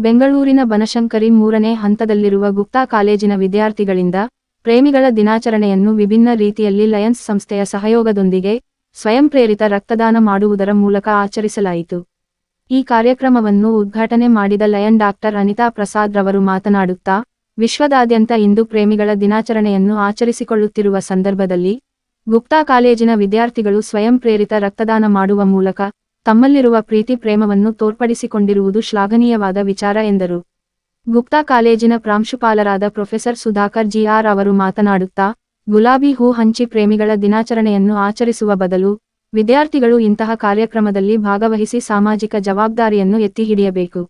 ಬೆಂಗಳೂರಿನ ಬನಶಂಕರಿ ಮೂರನೇ ಹಂತದಲ್ಲಿರುವ ಗುಪ್ತಾ ಕಾಲೇಜಿನ ವಿದ್ಯಾರ್ಥಿಗಳಿಂದ ಪ್ರೇಮಿಗಳ ದಿನಾಚರಣೆಯನ್ನು ವಿಭಿನ್ನ ರೀತಿಯಲ್ಲಿ ಲಯನ್ಸ್ ಸಂಸ್ಥೆಯ ಸಹಯೋಗದೊಂದಿಗೆ ಸ್ವಯಂ ಪ್ರೇರಿತ ರಕ್ತದಾನ ಮಾಡುವುದರ ಮೂಲಕ ಆಚರಿಸಲಾಯಿತು. ಈ ಕಾರ್ಯಕ್ರಮವನ್ನು ಉದ್ಘಾಟನೆ ಮಾಡಿದ ಲಯನ್ ಡಾಕ್ಟರ್ ಅನಿತಾ ಪ್ರಸಾದ್ ರವರು ಮಾತನಾಡುತ್ತಾ, ವಿಶ್ವದಾದ್ಯಂತ ಇಂದು ಪ್ರೇಮಿಗಳ ದಿನಾಚರಣೆಯನ್ನು ಆಚರಿಸಿಕೊಳ್ಳುತ್ತಿರುವ ಸಂದರ್ಭದಲ್ಲಿ ಗುಪ್ತಾ ಕಾಲೇಜಿನ ವಿದ್ಯಾರ್ಥಿಗಳು ಸ್ವಯಂ ಪ್ರೇರಿತ ರಕ್ತದಾನ ಮಾಡುವ ಮೂಲಕ ತಮ್ಮಲ್ಲಿರುವ ಪ್ರೀತಿ ಪ್ರೇಮವನ್ನು ತೋರ್ಪಡಿಸಿಕೊಂಡಿರುವುದು ಶ್ಲಾಘನೀಯವಾದ ವಿಚಾರ ಎಂದರು. ಗುಪ್ತಾ ಕಾಲೇಜಿನ ಪ್ರಾಂಶುಪಾಲರಾದ ಪ್ರೊಫೆಸರ್ ಸುಧಾಕರ್ ಜಿಆರ್ ಅವರು ಮಾತನಾಡುತ್ತಾ, ಗುಲಾಬಿ ಹೂ ಹಂಚಿ ಪ್ರೇಮಿಗಳ ದಿನಾಚರಣೆಯನ್ನು ಆಚರಿಸುವ ಬದಲು ವಿದ್ಯಾರ್ಥಿಗಳು ಇಂತಹ ಕಾರ್ಯಕ್ರಮದಲ್ಲಿ ಭಾಗವಹಿಸಿ ಸಾಮಾಜಿಕ ಜವಾಬ್ದಾರಿಯನ್ನು ಎತ್ತಿ ಹಿಡಿಯಬೇಕು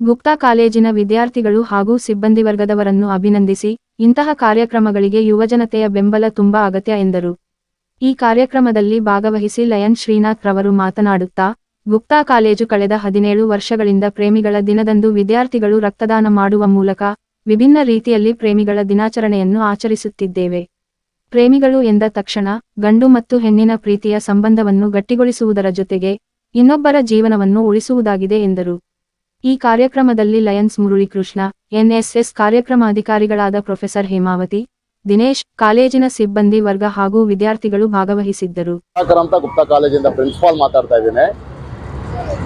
ಗುಪ್ತಾ ಕಾಲೇಜಿನ ವಿದ್ಯಾರ್ಥಿಗಳು ಹಾಗೂ ಸಿಬ್ಬಂದಿ ವರ್ಗದವರನ್ನು ಅಭಿನಂದಿಸಿ, ಇಂತಹ ಕಾರ್ಯಕ್ರಮಗಳಿಗೆ ಯುವಜನತೆಯ ಬೆಂಬಲ ತುಂಬಾ ಅಗತ್ಯ ಎಂದರು. ಈ ಕಾರ್ಯಕ್ರಮದಲ್ಲಿ ಭಾಗವಹಿಸಿ ಲಯನ್ ಶ್ರೀನಾಥ್ ರವರು ಮಾತನಾಡುತ್ತಾ, ಗುಪ್ತಾ ಕಾಲೇಜು ಕಳೆದ ಹದಿನೇಳು ವರ್ಷಗಳಿಂದ ಪ್ರೇಮಿಗಳ ದಿನದಂದು ವಿದ್ಯಾರ್ಥಿಗಳು ರಕ್ತದಾನ ಮಾಡುವ ಮೂಲಕ ವಿಭಿನ್ನ ರೀತಿಯಲ್ಲಿ ಪ್ರೇಮಿಗಳ ದಿನಾಚರಣೆಯನ್ನು ಆಚರಿಸುತ್ತಿದ್ದೇವೆ. ಪ್ರೇಮಿಗಳು ಎಂದ ತಕ್ಷಣ, ಗಂಡು ಮತ್ತು ಹೆಣ್ಣಿನ ಪ್ರೀತಿಯ ಸಂಬಂಧವನ್ನು ಗಟ್ಟಿಗೊಳಿಸುವುದರ ಜೊತೆಗೆ ಇನ್ನೊಬ್ಬರ ಜೀವನವನ್ನು ಉಳಿಸುವುದಾಗಿದೆ ಎಂದರು. ಈ ಕಾರ್ಯಕ್ರಮದಲ್ಲಿ ಲಯನ್ಸ್ ಮುರುಳಿಕೃಷ್ಣ, ಎನ್ಎಸ್ಎಸ್ ಕಾರ್ಯಕ್ರಮಾಧಿಕಾರಿಗಳಾದ ಪ್ರೊಫೆಸರ್ ಹೇಮಾವತಿ ದಿನೇಶ್, ಕಾಲೇಜಿನ ಸಿಬ್ಬಂದಿ ವರ್ಗ ಹಾಗೂ ವಿದ್ಯಾರ್ಥಿಗಳು ಭಾಗವಹಿಸಿದ್ದರು. ಗುಪ್ತಾ ಕಾಲೇಜಿಂದ ಪ್ರಿನ್ಸಿಪಾಲ್ ಮಾತಾಡ್ತಾ ಇದ್ದೇನೆ.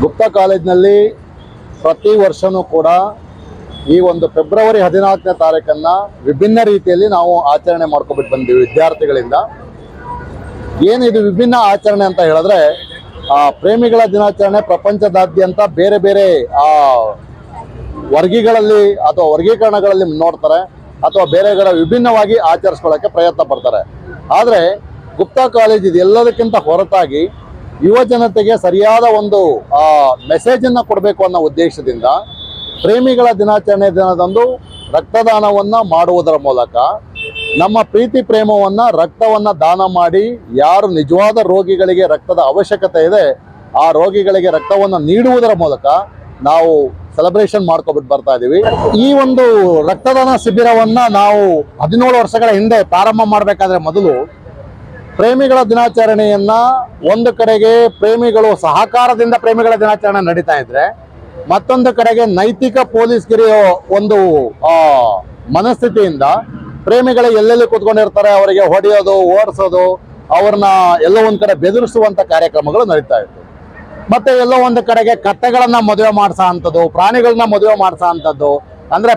ಗುಪ್ತಾ ಕಾಲೇಜಿನಲ್ಲಿ ಪ್ರತಿ ವರ್ಷನೂ ಕೂಡ ಈ ಒಂದು ಫೆಬ್ರವರಿ ಹದಿನಾಲ್ಕನೇ ತಾರೀಕನ್ನ ವಿಭಿನ್ನ ರೀತಿಯಲ್ಲಿ ನಾವು ಆಚರಣೆ ಮಾಡ್ಕೊಬಿಟ್ಟು ಬಂದಿವಿ ವಿದ್ಯಾರ್ಥಿಗಳಿಂದ. ಏನಿದು ವಿಭಿನ್ನ ಆಚರಣೆ ಅಂತ ಹೇಳಿದ್ರೆ, ಆ ಪ್ರೇಮಿಗಳ ದಿನಾಚರಣೆ ಪ್ರಪಂಚದಾದ್ಯಂತ ಬೇರೆ ಬೇರೆ, ಆ ವರ್ಗಿಗಳಲ್ಲಿ ಅಥವಾ ವರ್ಗೀಕರಣಗಳಲ್ಲಿ ನೋಡ್ತಾರೆ ಅಥವಾ ಬೇರೆಗಳ ವಿಭಿನ್ನವಾಗಿ ಆಚರಿಸ್ಕೊಳ್ಳೋಕ್ಕೆ ಪ್ರಯತ್ನ ಪಡ್ತಾರೆ. ಆದರೆ ಗುಪ್ತಾ ಕಾಲೇಜ್ ಇದೆಲ್ಲದಕ್ಕಿಂತ ಹೊರತಾಗಿ ಯುವ ಜನತೆಗೆ ಸರಿಯಾದ ಒಂದು ಮೆಸೇಜನ್ನು ಕೊಡಬೇಕು ಅನ್ನೋ ಉದ್ದೇಶದಿಂದ ಪ್ರೇಮಿಗಳ ದಿನಾಚರಣೆ ದಿನದಂದು ರಕ್ತದಾನವನ್ನು ಮಾಡುವುದರ ಮೂಲಕ ನಮ್ಮ ಪ್ರೀತಿ ಪ್ರೇಮವನ್ನು, ರಕ್ತವನ್ನು ದಾನ ಮಾಡಿ ಯಾರು ನಿಜವಾದ ರೋಗಿಗಳಿಗೆ ರಕ್ತದ ಅವಶ್ಯಕತೆ ಇದೆ, ಆ ರೋಗಿಗಳಿಗೆ ರಕ್ತವನ್ನು ನೀಡುವುದರ ಮೂಲಕ ನಾವು ಸೆಲೆಬ್ರೇಷನ್ ಮಾಡ್ಕೊಬಿಟ್ಟು ಬರ್ತಾ ಇದೀವಿ. ಈ ಒಂದು ರಕ್ತದಾನ ಶಿಬಿರವನ್ನ ನಾವು ಹದಿನೇಳು ವರ್ಷಗಳ ಹಿಂದೆ ಪ್ರಾರಂಭ ಮಾಡಬೇಕಾದ್ರೆ ಮೊದಲು ಪ್ರೇಮಿಗಳ ದಿನಾಚರಣೆಯನ್ನ ಒಂದು ಕಡೆಗೆ ಪ್ರೇಮಿಗಳು ಸಹಕಾರದಿಂದ ಪ್ರೇಮಿಗಳ ದಿನಾಚರಣೆ ನಡೀತಾ ಇದ್ರೆ, ಮತ್ತೊಂದು ಕಡೆಗೆ ನೈತಿಕ ಪೊಲೀಸ್ಗಿರಿಯ ಒಂದು ಮನಸ್ಥಿತಿಯಿಂದ ಪ್ರೇಮಿಗಳ ಎಲ್ಲೆಲ್ಲಿ ಕೂತ್ಕೊಂಡಿರ್ತಾರೆ, ಅವರಿಗೆ ಹೊಡೆಯೋದು, ಓಡಿಸೋದು, ಅವ್ರನ್ನ ಎಲ್ಲ ಒಂದ್ ಕಡೆ ಬೆದರಿಸುವಂತ ಕಾರ್ಯಕ್ರಮಗಳು ನಡೀತಾ ಇತ್ತು. ಮತ್ತೆ ಎಲ್ಲೋ ಒಂದು ಕಡೆಗೆ ಕತ್ತೆಗಳನ್ನ ಮದುವೆ ಮಾಡಿಸೋ ಅಂಥದ್ದು, ಪ್ರಾಣಿಗಳನ್ನ ಮದುವೆ ಮಾಡಿಸೋ ಅಂಥದ್ದು, ಅಂದ್ರೆ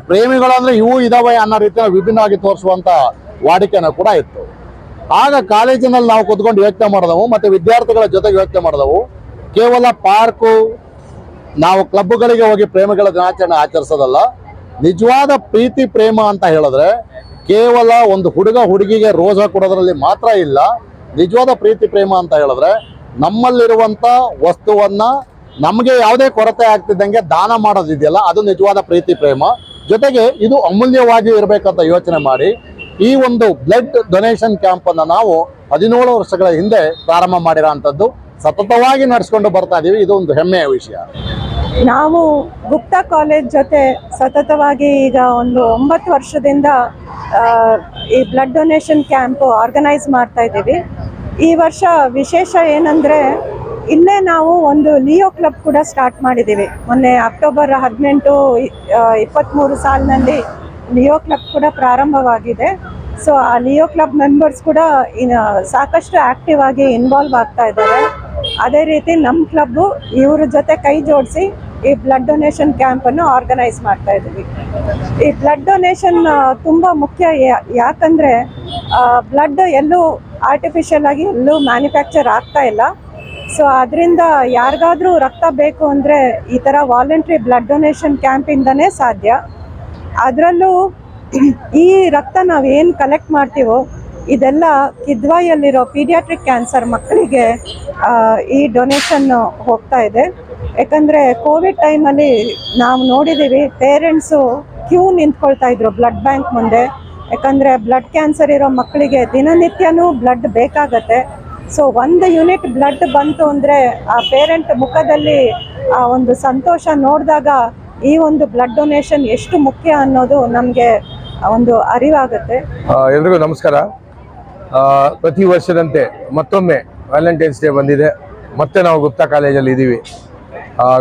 ಇವು ಇದಾವೆ ಅನ್ನೋ ರೀತಿಯ ವಿಭಿನ್ನವಾಗಿ ತೋರಿಸುವಂತ ವಾಡಿಕೆನೂ ಕೂಡ ಇತ್ತು. ಆಗ ಕಾಲೇಜಿನಲ್ಲಿ ನಾವು ಕುತ್ಕೊಂಡು ಯೋಚನೆ ಮಾಡಿದವು, ಮತ್ತೆ ವಿದ್ಯಾರ್ಥಿಗಳ ಜೊತೆಗೆ ಯೋಚನೆ ಮಾಡಿದವು. ಕೇವಲ ಪಾರ್ಕು, ನಾವು ಕ್ಲಬ್ಗಳಿಗೆ ಹೋಗಿ ಪ್ರೇಮಿಗಳ ದಿನಾಚರಣೆ ಆಚರಿಸೋದಲ್ಲ, ನಿಜವಾದ ಪ್ರೀತಿ, ಪ್ರೇಮ ಅಂತ ಹೇಳಿದ್ರೆ ಕೇವಲ ಒಂದು ಹುಡುಗ ಹುಡುಗಿಗೆ ರೋಜ ಕೊಡೋದ್ರಲ್ಲಿ ಮಾತ್ರ ಇಲ್ಲ, ನಿಜವಾದ ಪ್ರೀತಿ, ಪ್ರೇಮ ಅಂತ ಹೇಳಿದ್ರೆ ನಮ್ಮಲ್ಲಿರುವಂತ ವಸ್ತುವನ್ನ ನಮಗೆ ಯಾವುದೇ ಕೊರತೆ ಆಗ್ತಿದ್ದಂಗೆ ದಾನ ಮಾಡೋದಿದೆಯಲ್ಲ, ಅದು ನಿಜವಾದ ಪ್ರೀತಿ, ಪ್ರೇಮ. ಜೊತೆಗೆ ಇದು ಅಮೂಲ್ಯವಾಗಿ ಇರಬೇಕಂತ ಯೋಚನೆ ಮಾಡಿ ಈ ಒಂದು ಬ್ಲಡ್ ಡೊನೇಷನ್ ಕ್ಯಾಂಪ್ ಅನ್ನ ನಾವು ಹದಿನೇಳು ವರ್ಷಗಳ ಹಿಂದೆ ಪ್ರಾರಂಭ ಮಾಡಿರೋ ಸತತವಾಗಿ ನಡೆಸ್ಕೊಂಡು ಬರ್ತಾ ಇದೀವಿ. ಇದು ಒಂದು ಹೆಮ್ಮೆಯ ವಿಷಯ. ನಾವು ಗುಪ್ತಾ ಕಾಲೇಜ್ ಜೊತೆ ಸತತವಾಗಿ ಈಗ ಒಂದು ಒಂಬತ್ತು ವರ್ಷದಿಂದ ಈ ಬ್ಲಡ್ ಡೊನೇಷನ್ ಕ್ಯಾಂಪ್ ಆರ್ಗನೈಸ್ ಮಾಡ್ತಾ ಇದ್ದೀವಿ. ಈ ವರ್ಷ ವಿಶೇಷ ಏನಂದರೆ, ಇಲ್ಲೇ ನಾವು ಒಂದು ಲಿಯೋ ಕ್ಲಬ್ ಕೂಡ ಸ್ಟಾರ್ಟ್ ಮಾಡಿದ್ದೀವಿ ಮೊನ್ನೆ ಅಕ್ಟೋಬರ್ ಹದಿನೆಂಟು ಇಪ್ಪತ್ತ್ಮೂರು ಸಾಲಿನಲ್ಲಿ ಲಿಯೋ ಕ್ಲಬ್ ಕೂಡ ಪ್ರಾರಂಭವಾಗಿದೆ. ಸೊ ಆ ಲಿಯೋ ಕ್ಲಬ್ ಮೆಂಬರ್ಸ್ ಕೂಡ ಸಾಕಷ್ಟು ಆಕ್ಟಿವ್ ಆಗಿ ಇನ್ವಾಲ್ವ್ ಆಗ್ತಾ ಇದ್ದಾರೆ. ಅದೇ ರೀತಿ ನಮ್ಮ ಕ್ಲಬ್ಬು ಇವ್ರ ಜೊತೆ ಕೈ ಜೋಡಿಸಿ ಈ ಬ್ಲಡ್ ಡೊನೇಷನ್ ಕ್ಯಾಂಪನ್ನು ಆರ್ಗನೈಸ್ ಮಾಡ್ತಾ ಇದ್ದೀವಿ. ಈ ಬ್ಲಡ್ ಡೊನೇಷನ್ ತುಂಬ ಮುಖ್ಯ. ಯಾಕಂದರೆ ಬ್ಲಡ್ ಎಲ್ಲೂ ಆರ್ಟಿಫಿಷಿಯಲ್ ಆಗಿ ಎಲ್ಲೂ ಮ್ಯಾನುಫ್ಯಾಕ್ಚರ್ ಆಗ್ತಾ ಇಲ್ಲ. ಸೊ ಅದರಿಂದ ಯಾರಿಗಾದರೂ ರಕ್ತ ಬೇಕು ಅಂದರೆ ಈ ಥರ ವಾಲಂಟ್ರಿ ಬ್ಲಡ್ ಡೊನೇಷನ್ ಕ್ಯಾಂಪಿಂದನೇ ಸಾಧ್ಯ. ಅದರಲ್ಲೂ ಈ ರಕ್ತ ನಾವು ಏನು ಕಲೆಕ್ಟ್ ಮಾಡ್ತೀವೋ, ಇದೆಲ್ಲ ಕಿದ್ವಾಯಲ್ಲಿರೋ ಪೀಡಿಯಾಟ್ರಿಕ್ ಕ್ಯಾನ್ಸರ್ ಮಕ್ಕಳಿಗೆ ಈ ಡೊನೇಷನ್ ಹೋಗ್ತಾ ಇದೆ. ಯಾಕಂದರೆ ಕೋವಿಡ್ ಟೈಮಲ್ಲಿ ನಾವು ನೋಡಿದ್ದೀವಿ ಪೇರೆಂಟ್ಸು ಕ್ಯೂ ನಿಂತ್ಕೊಳ್ತಾ ಇದ್ರು ಬ್ಲಡ್ ಬ್ಯಾಂಕ್ ಮುಂದೆ. ಯಾಕಂದರೆ ಬ್ಲಡ್ ಕ್ಯಾನ್ಸರ್ ಇರೋ ಮಕ್ಕಳಿಗೆ ದಿನನಿತ್ಯನೂ ಬ್ಲಡ್ ಬೇಕಾಗತ್ತೆ. ಸೊ ಒಂದು ಯೂನಿಟ್ ಬ್ಲಡ್ ಬಂತು ಅಂದರೆ ಆ ಪೇರೆಂಟ್ ಮುಖದಲ್ಲಿ ಆ ಒಂದು ಸಂತೋಷ ನೋಡಿದಾಗ ಈ ಒಂದು ಬ್ಲಡ್ ಡೊನೇಷನ್ ಎಷ್ಟು ಮುಖ್ಯ ಅನ್ನೋದು ನಮಗೆ ಒಂದು ಅರಿವಾಗುತ್ತೆ. ಎಲ್ರಿಗೂ ನಮಸ್ಕಾರ. ಪ್ರತಿ ವರ್ಷದಂತೆ ಮತ್ತೊಮ್ಮೆ ವ್ಯಾಲೆಂಟೈನ್ಸ್ ಡೇ ಬಂದಿದೆ. ಮತ್ತೆ ನಾವು ಗುಪ್ತಾ ಕಾಲೇಜಲ್ಲಿ ಇದ್ದೀವಿ.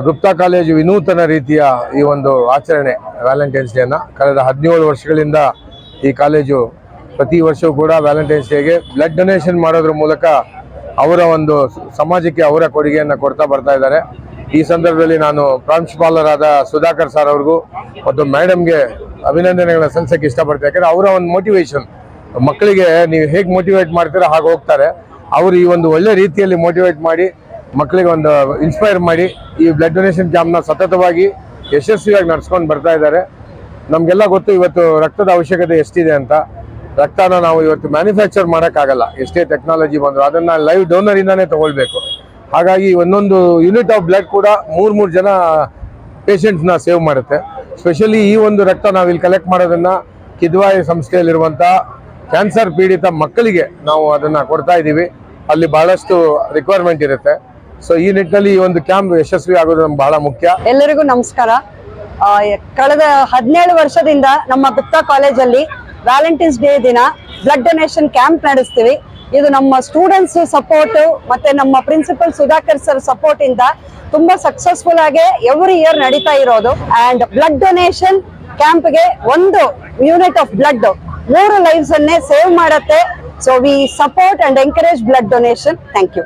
ಗುಪ್ತಾ ಕಾಲೇಜು ವಿನೂತನ ರೀತಿಯ ಈ ಒಂದು ಆಚರಣೆ ವ್ಯಾಲೆಂಟೈನ್ಸ್ ಡೇನ ಕಳೆದ ಹದಿನೇಳು ವರ್ಷಗಳಿಂದ ಈ ಕಾಲೇಜು ಪ್ರತಿ ವರ್ಷವೂ ಕೂಡ ವ್ಯಾಲೆಂಟೈನ್ಸ್ ಡೇಗೆ ಬ್ಲಡ್ ಡೊನೇಷನ್ ಮಾಡೋದ್ರ ಮೂಲಕ ಅವರ ಒಂದು ಸಮಾಜಕ್ಕೆ ಅವರ ಕೊಡುಗೆಯನ್ನು ಕೊಡ್ತಾ ಬರ್ತಾ ಇದ್ದಾರೆ. ಈ ಸಂದರ್ಭದಲ್ಲಿ ನಾನು ಪ್ರಾಂಶುಪಾಲರಾದ ಸುಧಾಕರ್ ಸರ್ ಅವ್ರಿಗೂ ಮತ್ತು ಮೇಡಮ್ಗೆ ಅಭಿನಂದನೆಗಳನ್ನ ಸಲ್ಲಿಸೋಕ್ಕೆ ಇಷ್ಟಪಡ್ತೀನಿ. ಯಾಕಂದರೆ ಅವರ ಒಂದು ಮೋಟಿವೇಶನ್ ಮಕ್ಕಳಿಗೆ ನೀವು ಹೇಗೆ ಮೋಟಿವೇಟ್ ಮಾಡ್ತೀರೋ ಹಾಗೆ ಹೋಗ್ತಾರೆ. ಅವರು ಈ ಒಂದು ಒಳ್ಳೆ ರೀತಿಯಲ್ಲಿ ಮೋಟಿವೇಟ್ ಮಾಡಿ ಮಕ್ಕಳಿಗೆ ಒಂದು ಇನ್ಸ್ಪೈರ್ ಮಾಡಿ ಈ ಬ್ಲಡ್ ಡೊನೇಷನ್ ಕ್ಯಾಂಪ್ನ ಸತತವಾಗಿ ಯಶಸ್ವಿಯಾಗಿ ನಡ್ಸ್ಕೊಂಡು ಬರ್ತಾ ಇದ್ದಾರೆ. ನಮಗೆಲ್ಲ ಗೊತ್ತು ಇವತ್ತು ರಕ್ತದ ಅವಶ್ಯಕತೆ ಎಷ್ಟಿದೆ ಅಂತ. ರಕ್ತನ ನಾವು ಇವತ್ತು ಮ್ಯಾನುಫ್ಯಾಕ್ಚರ್ ಮಾಡೋಕ್ಕಾಗಲ್ಲ. ಎಷ್ಟೇ ಟೆಕ್ನಾಲಜಿ ಬಂದರೂ ಅದನ್ನು ಲೈವ್ ಡೋನರಿಂದನೇ ತೊಗೊಳ್ಬೇಕು. ಹಾಗಾಗಿ ಒಂದೊಂದು ಯೂನಿಟ್ ಆಫ್ ಬ್ಲಡ್ ಕೂಡ ಮೂರು ಮೂರು ಜನ ಪೇಷಂಟ್ಸ್ನ ಸೇವ್ ಮಾಡುತ್ತೆ. ಸ್ಪೆಷಲಿ ಈ ಒಂದು ರಕ್ತ ನಾವು ಇಲ್ಲಿ ಕಲೆಕ್ಟ್ ಮಾಡೋದನ್ನು ಕಿದ್ವಾಯಿ ಸಂಸ್ಥೆಯಲ್ಲಿರುವಂಥ ಕ್ಯಾನ್ಸರ್ ಪೀಡಿತ ಮಕ್ಕಳಿಗೆ ನಾವು ಅದನ್ನು ಕೊಡ್ತಾ ಇದ್ದೀವಿ ಅಲ್ಲಿ ಬಹಳಷ್ಟು ರಿಕ್ವೈರ್ಮೆಂಟ್ ಇರುತ್ತೆ. ಸೊ ಈ ನಿಟ್ಟಿನಲ್ಲಿ ಈ ಒಂದು ಕ್ಯಾಂಪ್ ಯಶಸ್ವಿ ಆಗೋದು ನಮ್ಗೆ ಬಹಳ ಮುಖ್ಯ. ಎಲ್ಲರಿಗೂ ನಮಸ್ಕಾರ. ಕಳೆದ ಹದಿನೇಳು ವರ್ಷದಿಂದ ನಮ್ಮ ಗುಪ್ತಾ ಕಾಲೇಜಲ್ಲಿ ವ್ಯಾಲೆಂಟೈನ್ಸ್ ಡೇ ದಿನ ಬ್ಲಡ್ ಡೊನೇಷನ್ ಕ್ಯಾಂಪ್ ನಡೆಸ್ತೀವಿ. ಇದು ನಮ್ಮ ಸ್ಟೂಡೆಂಟ್ಸ್ ಸಪೋರ್ಟ್ ಮತ್ತೆ ನಮ್ಮ ಪ್ರಿನ್ಸಿಪಲ್ ಸುಧಾಕರ್ ಸರ್ ಸಪೋರ್ಟ್ ಇಂದ ತುಂಬಾ ಸಕ್ಸಸ್ಫುಲ್ ಆಗಿ ಎವ್ರಿ ಇಯರ್ ನಡೀತಾ ಇರೋದು. ಅಂಡ್ ಬ್ಲಡ್ ಡೊನೇಷನ್ ಕ್ಯಾಂಪ್ಗೆ ಒಂದು ಯೂನಿಟ್ ಆಫ್ ಬ್ಲಡ್ ಮೂರು ಲೈಫ್ಸ್ ಅನ್ನೇ ಸೇವ್ ಮಾಡುತ್ತೆ. So we support and encourage blood donation thank you